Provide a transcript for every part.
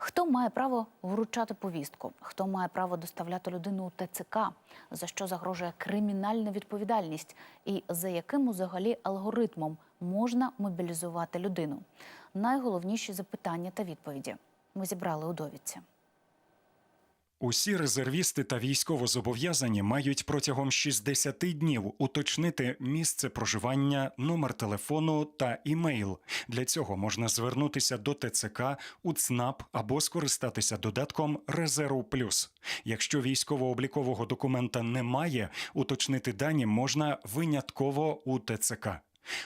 Хто має право вручати повістку? Хто має право доставляти людину у ТЦК? За що загрожує кримінальна відповідальність? І за яким взагалі алгоритмом можна мобілізувати людину? Найголовніші запитання та відповіді ми зібрали у довідці. Усі резервісти та військовозобов'язані мають протягом 60 днів уточнити місце проживання, номер телефону та імейл. Для цього можна звернутися до ТЦК, у ЦНАП або скористатися додатком Резерв Плюс. Якщо військово-облікового документа немає, уточнити дані можна винятково у ТЦК.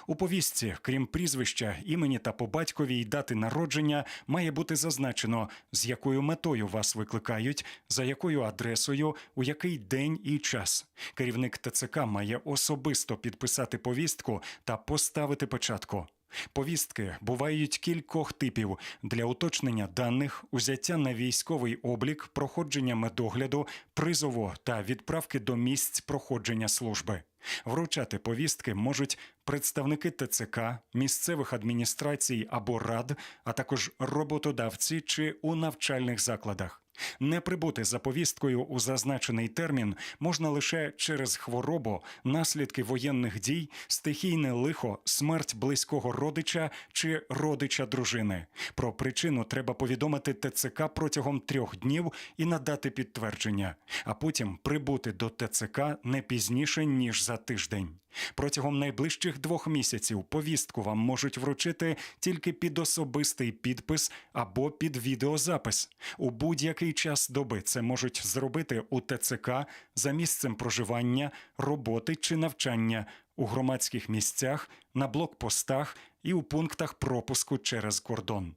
У повістці, крім прізвища, імені та по батькові й дати народження, має бути зазначено, з якою метою вас викликають, за якою адресою, у який день і час. Керівник ТЦК має особисто підписати повістку та поставити печатку. Повістки бувають кількох типів для уточнення даних, узяття на військовий облік, проходження медогляду, призову та відправки до місць проходження служби. Вручати повістки можуть представники ТЦК, місцевих адміністрацій або рад, а також роботодавці чи у навчальних закладах. Не прибути за повісткою у зазначений термін можна лише через хворобу, наслідки воєнних дій, стихійне лихо, смерть близького родича чи родича дружини. Про причину треба повідомити ТЦК протягом трьох днів і надати підтвердження, а потім прибути до ТЦК не пізніше ніж за тиждень. Протягом найближчих двох місяців повістку вам можуть вручити тільки під особистий підпис або під відеозапис. У будь-який час доби це можуть зробити у ТЦК за місцем проживання, роботи чи навчання, у громадських місцях, на блокпостах і у пунктах пропуску через кордон.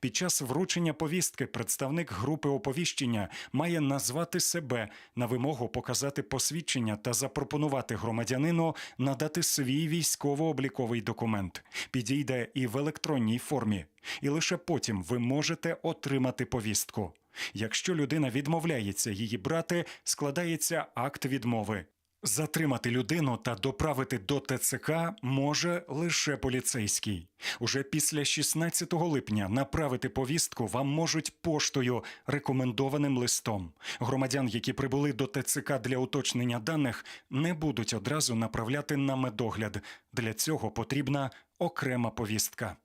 Під час вручення повістки представник групи оповіщення має назвати себе на вимогу показати посвідчення та запропонувати громадянину надати свій військово-обліковий документ. Підійде і в електронній формі, і лише потім ви можете отримати повістку. Якщо людина відмовляється її брати, складається акт відмови. Затримати людину та доправити до ТЦК може лише поліцейський. Уже після 16 липня направити повістку вам можуть поштою рекомендованим листом. Громадян, які прибули до ТЦК для уточнення даних, не будуть одразу направляти на медогляд. Для цього потрібна окрема повістка.